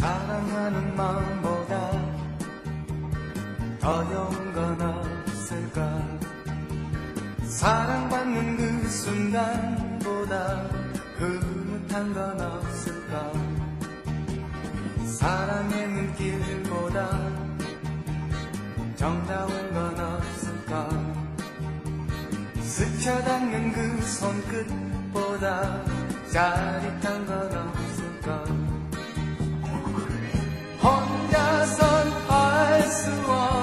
사랑하는 마음보다 어려운 건 없을까? 사랑받는 그 순간보다 흐뭇한 건 없을까? 사랑의 눈길보다 정다운 건 없을까? 스쳐 닿는 그 손끝보다 짜릿한 건 없을까 혼자선 알수없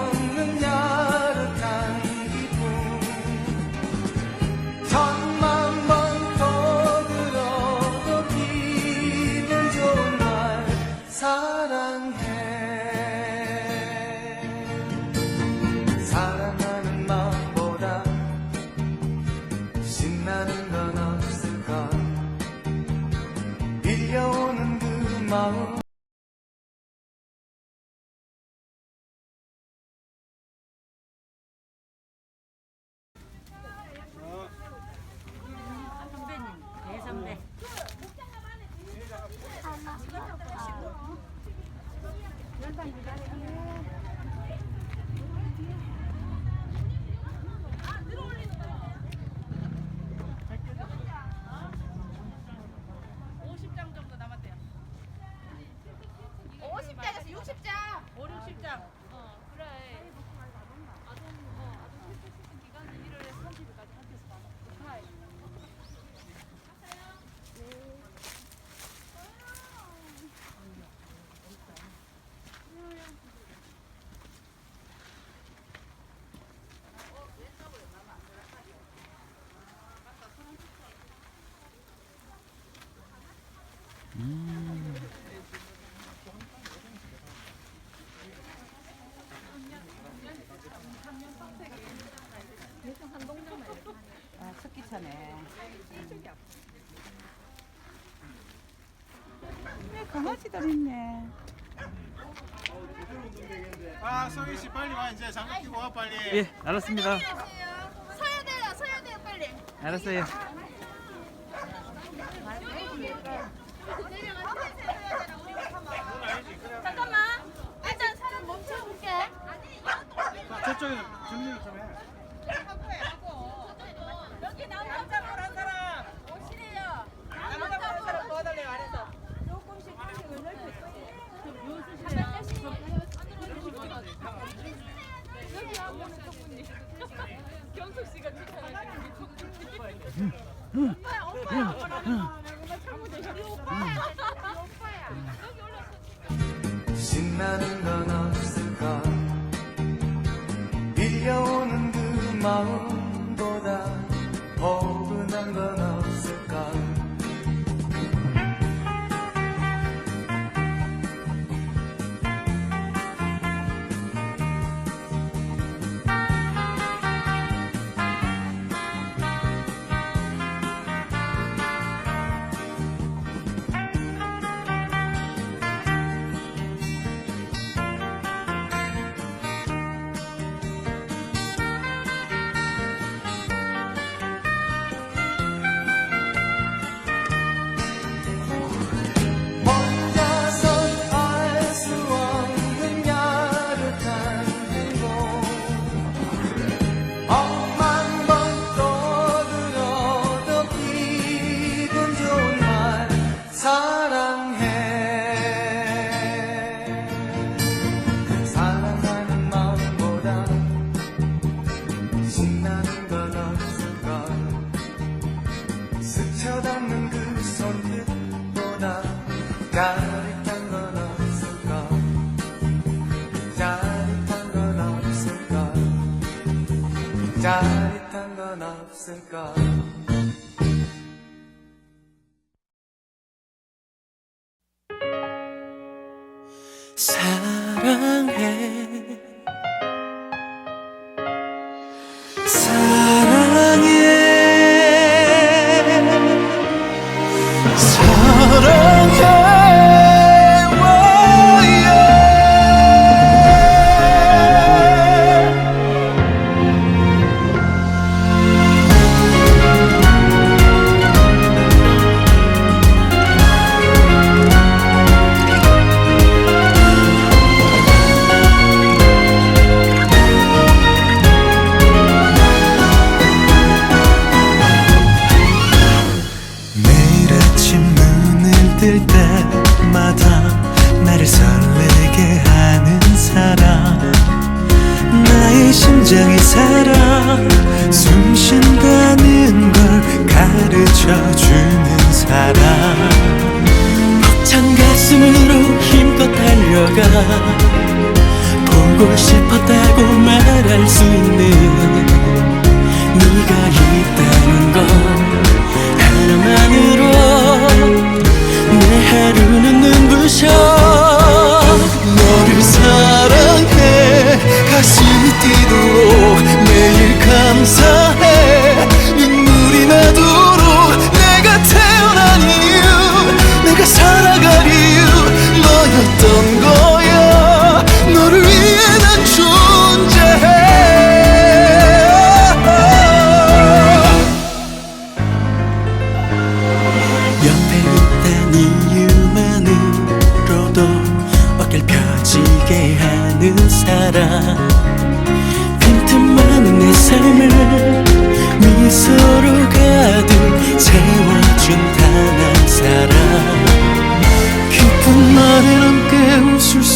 아, 석기차네. 네, 강아지들 있네. 아, 성희 씨 빨리 와 이제 장갑 끼고 와 빨리. 예, 알았습니다. 서야 돼요, 서야 돼요, 빨리. 알았어요. 잠깐만. 일단 사람 멈춰볼게. 저쪽에 정리를 좀 해. 여기 남자 보란 사람 오시래요. 남자 보란 사람 도와달래요, 안에서. 조금씩 조금씩 여기 한 분은 조금이. 경숙 씨가 추천하시는 오빠야, 오빠야. 오빠야. 잘못되셨어. 스쳐닿는 그 손끝보다 짜릿한 건 없을까? 짜릿한 건 없을까? 짜릿한 건 없을까? 사랑 아침 눈을 뜰 때마다 나를 설레게 하는 사람. 나의 심장의 사랑 숨 쉰다는 걸 가르쳐주는 사람. 벅찬 가슴으로 힘껏 달려가 보고 싶었다고 말할 수 있는 네가 있다는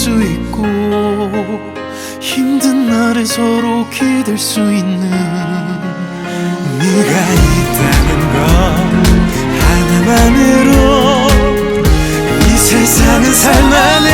수 있고 힘든 날에 서로 기댈 수 있는 네가 있다는 것 하나만으로 이 세상은 살만해